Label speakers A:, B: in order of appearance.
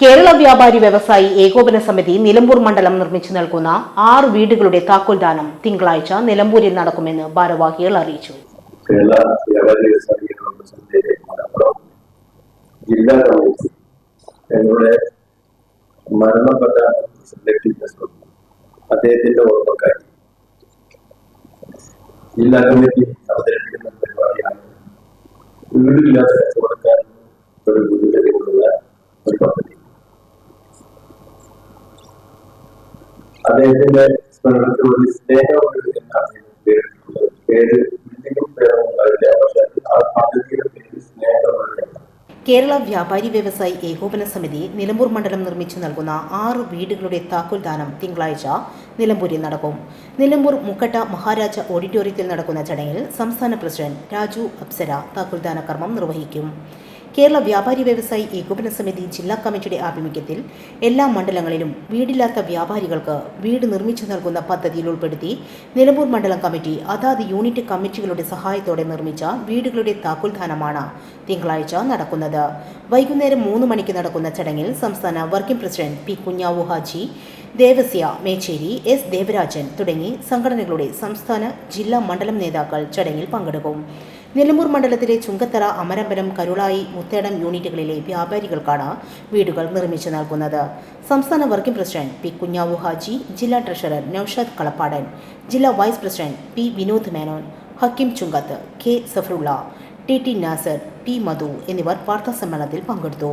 A: കേരള വ്യാപാരി വ്യവസായി ഏകോപന സമിതി നിലമ്പൂർ മണ്ഡലം നിർമ്മിച്ചു നൽകുന്ന ആറ് വീടുകളുടെ താക്കോൽ ദാനം തിങ്കളാഴ്ച നിലമ്പൂരിൽ നടക്കുമെന്ന് ഭാരവാഹികൾ അറിയിച്ചു.
B: കേരള വ്യാപാരി വ്യവസായി ജില്ലാ അദ്ദേഹത്തിന്റെ ഓർമ്മക്കായി ജില്ലാ കമ്മിറ്റി അവതരിപ്പിക്കുന്ന പരിപാടിയാണ് വീടില്ലാത്ത കച്ചവടക്കാരൻ ഒരു വീടുകളിലുള്ള ഒരു പദ്ധതി അദ്ദേഹത്തിന്റെ സ്മരണത്തിലുള്ള സ്നേഹം
A: കേരള വ്യാപാരി വ്യവസായി ഏകോപന സമിതി നിലമ്പൂർ മണ്ഡലം നിർമ്മിച്ചു നൽകുന്ന ആറ് വീടുകളുടെ താക്കോൽദാനം തിങ്കളാഴ്ച നിലമ്പൂരിൽ നടക്കും. നിലമ്പൂർ മുക്കട്ട മഹാരാജ ഓഡിറ്റോറിയത്തിൽ നടക്കുന്ന ചടങ്ങിൽ സംസ്ഥാന പ്രസിഡന്റ് രാജു അപ്സര താക്കോൽദാന കർമ്മം നിർവഹിക്കും. കേരള വ്യാപാരി വ്യവസായി ഏകോപന സമിതി ജില്ലാ കമ്മിറ്റിയുടെ ആഭിമുഖ്യത്തിൽ എല്ലാ മണ്ഡലങ്ങളിലും വീടില്ലാത്ത വ്യാപാരികൾക്ക് വീട് നിർമ്മിച്ചു നൽകുന്ന പദ്ധതിയിൽ ഉൾപ്പെടുത്തി നിലമ്പൂർ മണ്ഡലം കമ്മിറ്റി അതാത് യൂണിറ്റ് കമ്മിറ്റികളുടെ സഹായത്തോടെ നിർമ്മിച്ച വീടുകളുടെ താക്കോൽദാനമാണ് തിങ്കളാഴ്ച നടക്കുന്നത്. വൈകുന്നേരം മൂന്ന് മണിക്ക് നടക്കുന്ന ചടങ്ങിൽ സംസ്ഥാന working president P Kunhavu Haji Devasya Mecheri S Devarajan തുടങ്ങി സംഘടനകളുടെ സംസ്ഥാന ജില്ലാ മണ്ഡലം നേതാക്കൾ ചടങ്ങിൽ പങ്കെടുക്കും. നിലമ്പൂർ മണ്ഡലത്തിലെ ചുങ്കത്തറ അമരമ്പലം കരുളായി മുത്തേടം യൂണിറ്റുകളിലെ വ്യാപാരികൾക്കാണ് വീടുകൾ നിർമ്മിച്ചു നൽകുന്നത്. സംസ്ഥാന working president P Kunhavu Haji ജില്ലാ ട്രഷറർ നൌഷാദ് കളപ്പാടൻ ജില്ലാ vice president P Vinod Menon Hakkim Chunkath K Safarulla T T Nasar P Madhu എന്നിവർ വാർത്താസമ്മേളനത്തിൽ പങ്കെടുത്തു.